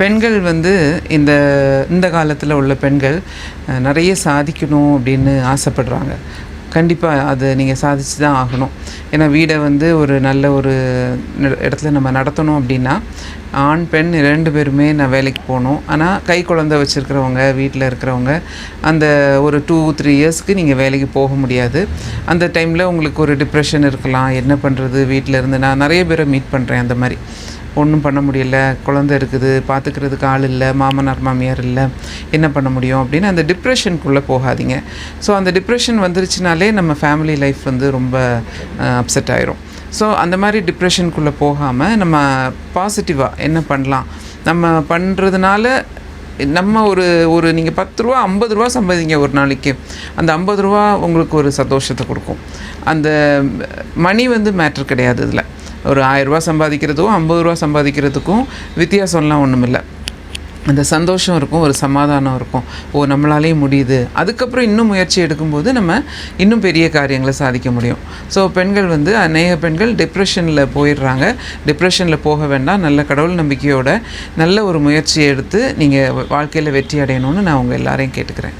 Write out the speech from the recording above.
பெண்கள் வந்து இந்த இந்த காலத்தில் உள்ள பெண்கள் நிறைய சாதிக்கணும் அப்படின்னு ஆசைப்படுறாங்க. கண்டிப்பாக அது நீங்கள் சாதிச்சு தான் ஆகணும். ஏன்னா வீடை வந்து ஒரு நல்ல ஒரு இடத்துல நம்ம நடத்தணும் அப்படின்னா ஆண் பெண் ரெண்டு பேருமே நான் வேலைக்கு போகணும். ஆனால் கை குழந்தை வச்சுருக்கிறவங்க வீட்டில் இருக்கிறவங்க அந்த ஒரு டூ த்ரீ இயர்ஸ்க்கு நீங்கள் வேலைக்கு போக முடியாது. அந்த டைமில் உங்களுக்கு ஒரு டிப்ரெஷன் இருக்கலாம். என்ன பண்ணுறது வீட்டில் இருந்து நான் நிறைய பேரை மீட் பண்ணுறேன் அந்த மாதிரி. ஒன்றும் பண்ண முடியல. குழந்தை இருக்குது பார்த்துக்கிறதுக்கு ஆள் இல்லை மாமனார் மாமியார் இல்லை என்ன பண்ண முடியும் அப்படின்னு அந்த டிப்ரெஷனுக்குள்ளே போகாதீங்க. ஸோ அந்த டிப்ரெஷன் வந்துருச்சுனாலே நம்ம ஃபேமிலி லைஃப் வந்து ரொம்ப அப்செட் ஆயிரும். ஸோ அந்த மாதிரி டிப்ரெஷனுக்குள்ளே போகாமல் நம்ம பாசிட்டிவாக என்ன பண்ணலாம்? நம்ம பண்ணுறதுனால நம்ம ஒரு ஒரு நீங்கள் பத்து ரூபா ஐம்பது ரூபா சம்பாதிங்க ஒரு நாளைக்கு. அந்த ஐம்பது ரூபா உங்களுக்கு ஒரு சந்தோஷத்தை கொடுக்கும். அந்த மணி வந்து மேட்ரு கிடையாது இதில் ஒரு ஆயிரரூபா சம்பாதிக்கிறதுக்கும் ஐம்பது ரூபா சம்பாதிக்கிறதுக்கும் வித்தியாசம்லாம் ஒன்றும் இல்லை அந்த சந்தோஷம் இருக்கும் ஒரு சமாதானம் இருக்கும். ஓ நம்மளாலேயும் முடியுது. அதுக்கப்புறம் இன்னும் முயற்சி எடுக்கும்போது நம்ம இன்னும் பெரிய காரியங்களை சாதிக்க முடியும். ஸோ பெண்கள் வந்து அநேக பெண்கள் டிப்ரெஷனில் போயிடுறாங்க. டிப்ரெஷனில் போக வேண்டாம். நல்ல கடவுள் நம்பிக்கையோட நல்ல ஒரு முயற்சியை எடுத்து நீங்கள் வாழ்க்கையில் வெற்றி அடையணும்னு நான் உங்கள் எல்லாரையும் கேட்டுக்கிறேன்.